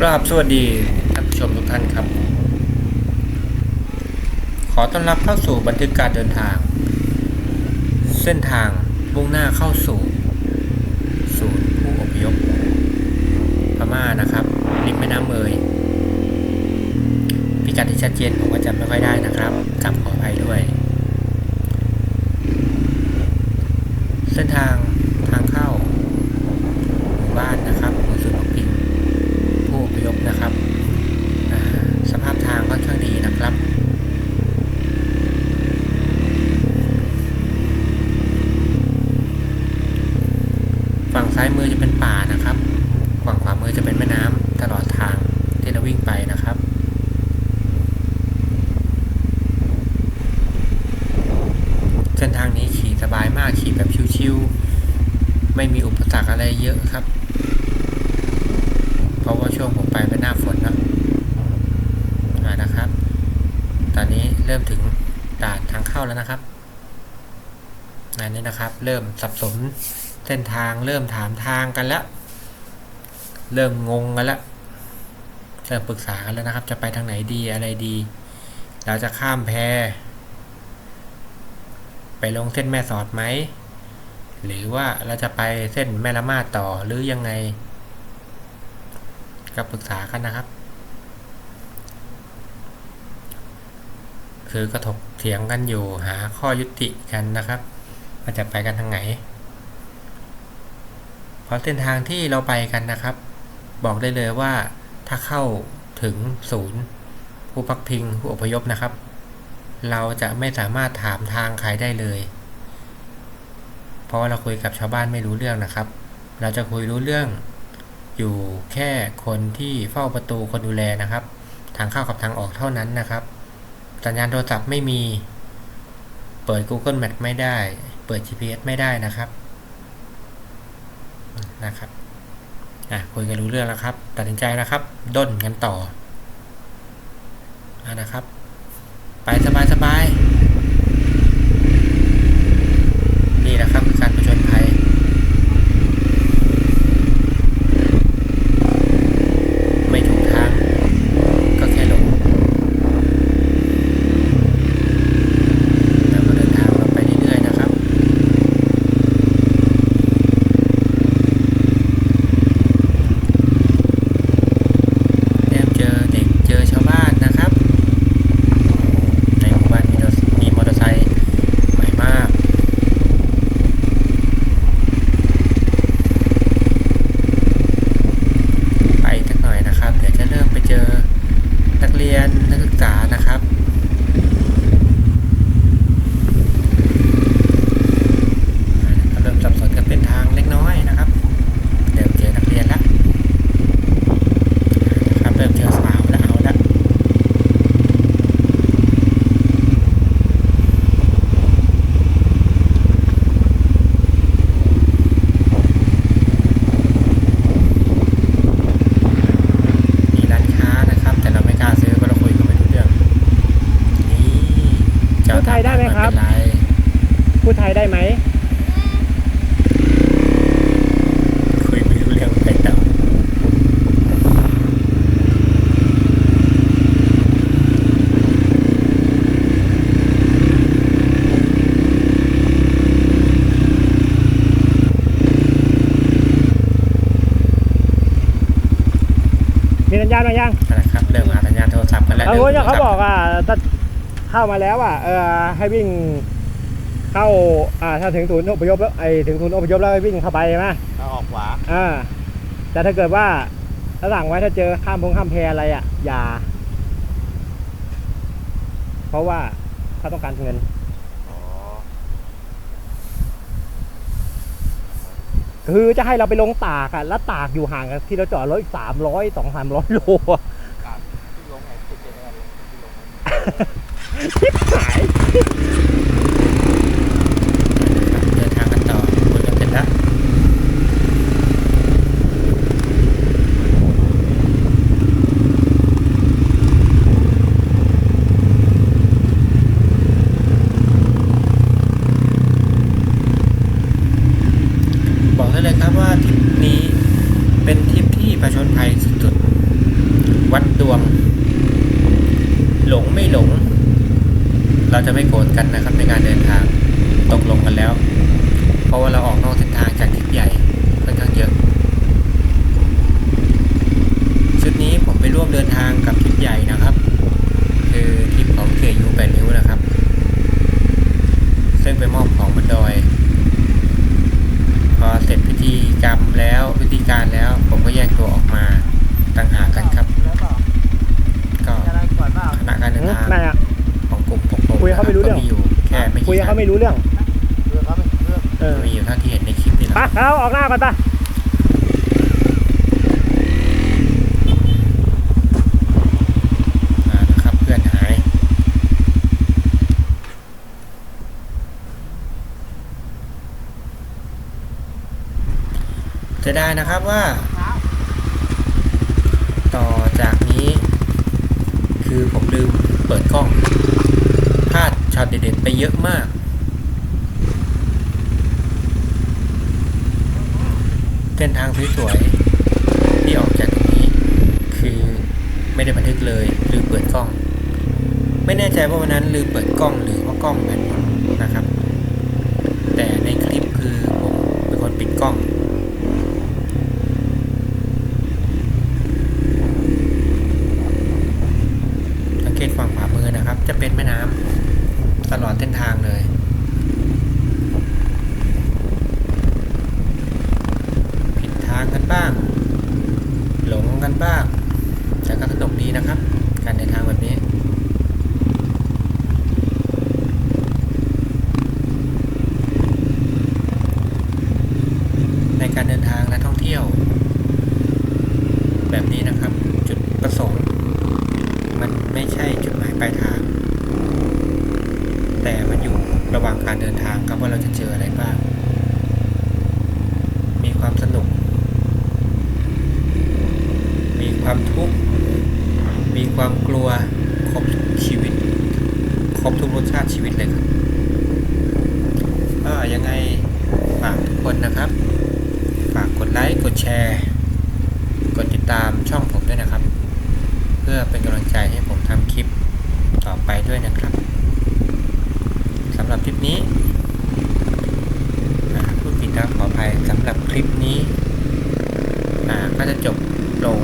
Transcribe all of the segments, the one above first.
กราบสวัสดีท่านผู้ชมทุกท่านครับ ขอต้อนรับเข้าสู่บันทึกการเดินทาง เส้นทางมุ่งหน้าเข้าสู่ศูนย์ผู้อพยพพม่านะครับริมแม่น้ำเมยพิกัดที่ชัดเจนผมก็จำไม่ค่อยได้นะครับกลับขออภัยด้วย เส้นทางทางเข้าหมู่บ้านนะครับหมู่ศูนย์พักพิง ผู้อพยพนะครับอ่าสภาพทางค่อนข้างดีนะครับ ฝั่ง ซ้ายมือจะเป็นป่านะครับฝั่งขวามือจะเป็นแม่น้ำตลอดทางที่เราวิ่งไปนะครับเส้นทางนี้ขี่สบายมากขี่แบบชิวๆไม่มีอุปสรรคอะไรเยอะครับ เพราะว่าช่วงผมไปเป็นหน้าฝนแล้วอ่นะครับ ตอนนี้เริ่มถึงด่านทางเข้าแล้วนะครับอันนี้นะครับ เริ่มสับสน เส้นทางเริ่มถามทางกันแล้ว เริ่มงงกันแล้วเริ่มปรึกษากันแล้วนะครับ จะไปทางไหนดีอะไรดี เราจะข้ามแพไปลงเส้นแม่สอดไหม หรือว่าเราจะไปเส้นแม่ละมาดต่อหรือยังไงก็ปรึกษากันนะครับ คือก็ถกเถียงกันอยู่หาข้อยุติกันนะครับว่าจะไปกันทางไหน เพราะเส้นทางที่เราไปกันนะครับ บอกได้เลยว่าถ้าเข้าถึงศูนย์ ผู้พักพิงผู้อพยพนะครับ เราจะไม่สามารถถามทางใครได้เลย เพราะว่าเราคุยกับชาวบ้านไม่รู้เรื่องนะครับ เราจะคุยรู้เรื่องอยู่แค่คนที่เฝ้าประตูคนดูแลนะครับ ทางเข้ากับทางออกเท่านั้นนะครับ สัญญาณโทรศัพท์ไม่มี เปิด Google Map ไม่ได้ เปิด GPS ไม่ได้นะครับ นะครับอะคุยกันรู้เรื่องแล้วครับ ตัดสินใจนะครับ ด้นกันต่ออะนะครับ ไปสบายสบายๆนี่นะครับคือการผจญภัย ไม่ถูกทาง ก็แค่หลงแล้วก็เดินทางเราไปเรื่อยๆนะครับ เริ่มเจอเด็กเจอชาวบ้านนะครับ ในหมู่บ้านมีรถมีมอเตอร์ไซค์ใหม่มาก ไปสักหน่อยนะครับ เดี๋ยวจะเริ่มไปเจอนักเรียนนักศึกษานะครับ เริ่มสับสนกันเป็นทางเล็กน้อยนะครับ เริ่มเจอนักเรียนแล้วนะครับเริ่มเจอสาวแล้วเอาละ มีร้านค้านะครับ แต่เราไม่กล้าซื้อเพราะเราคุยกันไม่รู้เรื่อง นี่เจ้า พูดไทยได้ไหมครับ ไม่เป็นไร พูดไทยได้ไหม คุยไม่รู้เรื่องไปต่อ มีสัญญาณมายังนะครับเริ่มหาสัญญาณโทรศัพท์กันแล้วเอาริ่มว่าเขาบอกว่าถ้าเข้ามาแล้วอะเออให้วิ่งเข้าอ่าถ้าถึงศูนย์อพยพแล้วไอถึงศูนย์อพยพแล้วให้วิ่งเข้าไปใช่ไหมถ้าออกขวาอ่าแต่ถ้าเกิดว่าถ้าสั่งไว้ถ้าเจอข้ามพงข้ามแพอะไรอะอย่า เพราะว่าเขาต้องการเงิน อ๋อ คือจะให้เราไปลงตากอะแล้วตากอยู่ห่างกับที่เราจอดรถอีกสามร้อยสองสามร้อยโลอะการที่ลงไหนติดเจนอะไรที่ลงไหนชิบหาย เดินทางกันต่อคุยกันเสร็จแล้ว บอกได้เลยครับว่าทริปนี้เป็นทริปที่ผจญภัย สุดๆ วัดดวง หลงไม่หลง เราจะไม่โกรธกันนะครับในการเดินทางตกลงกันแล้ว เพราะว่าเราออกนอกเส้นทางจากทริปใหญ่ค่อนข้างเยอะชุดนี้ผมไปร่วมเดินทางกับทริปใหญ่นะครับ คือทิปของเกียยูแปดนิ้วนะครับ ซึ่งไปมอบของบนดอย พอเสร็จ ธีกรรมแล้วพิธีการแล้ว ผมก็แยกตัวออกมาต่างหากกันครับแล้วเปล่าก็จะอะไรก่อนเปล่าคณะการเดินทางไม่อะของกลุ่มพวกผมคุยกับเขาไม่รู้เรื่องก็มีอยู่แค่ไม่คุยกี่กับท่าเขานไม่รู้เรื่องเรื่องครับเรื่องเออมีอยู่เท่าที่เห็นในคลิปนี่แหละไปเราออกหน้าก่อนปะ อ่านะครับเพื่อนหาย จะได้นะครับว่า ต่อจากนี้ คือผมลืมเปิดกล้องพลาดช็อตเด็ดๆไปเยอะมากเส้นทางสวยๆที่ออกจากตรงนี้ คือไม่ได้บันทึกเลยลืมเปิดกล้อง ไม่แน่ใจว่าวันนั้นลืมเปิดกล้องหรือว่ากล้องแบตหมดนะครับ แต่ในคลิปคือผมเป็นคนปิดกล้อง สังเกตฝั่งขวามือนะครับ จะ เป็นแม่น้ำตลอดเส้นทางเลยผิดทางกันบ้าง หลงกันบ้าง แต่ก็สนุกดีนะครับ การเดินทางแบบนี้ในการเดินทางและท่องเที่ยว แบบนี้นะครับ จุดประสงค์ มันไม่ใช่จุดหมายปลายทาง แต่มันอยู่ระหว่างการเดินทางครับว่าเราจะเจออะไรบ้าง มีความสนุก มีความทุกข์ มีความกลัว ครบทุกชีวิต ครบทุกรสชาติชีวิตเลยครับก็ยังไงฝากทุกคนนะครับ ฝากกดไลค์ กดแชร์ กดติดตามช่องผมด้วยนะครับ เพื่อเป็นกำลังใจให้ผมทำคลิปต่อไปด้วยนะครับำหรับคลิปนี้อ่าพูดผิดนะขออภัยสำหรับคลิปนี้อ่าก็จะจบลง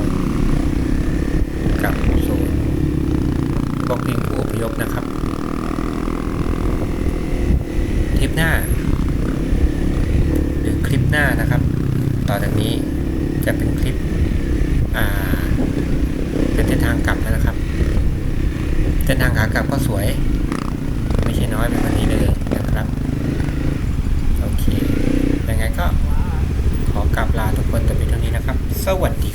กับศูนย์บล็อกพิงผู้อพยพนะครับคลิปหน้า หรือคลิปหน้านะครับ ต่อจากนี้จะเป็นคลิปอ่าเป็นเส้นทางกลับนะครับเส้นทางขากลับก็สวย น้อยไปกว่านี้เลยนะครับ โอเคยังไงก็ขอกลับลาทุกคนแต่เพียงเท่านี้นะครับ สวัสดี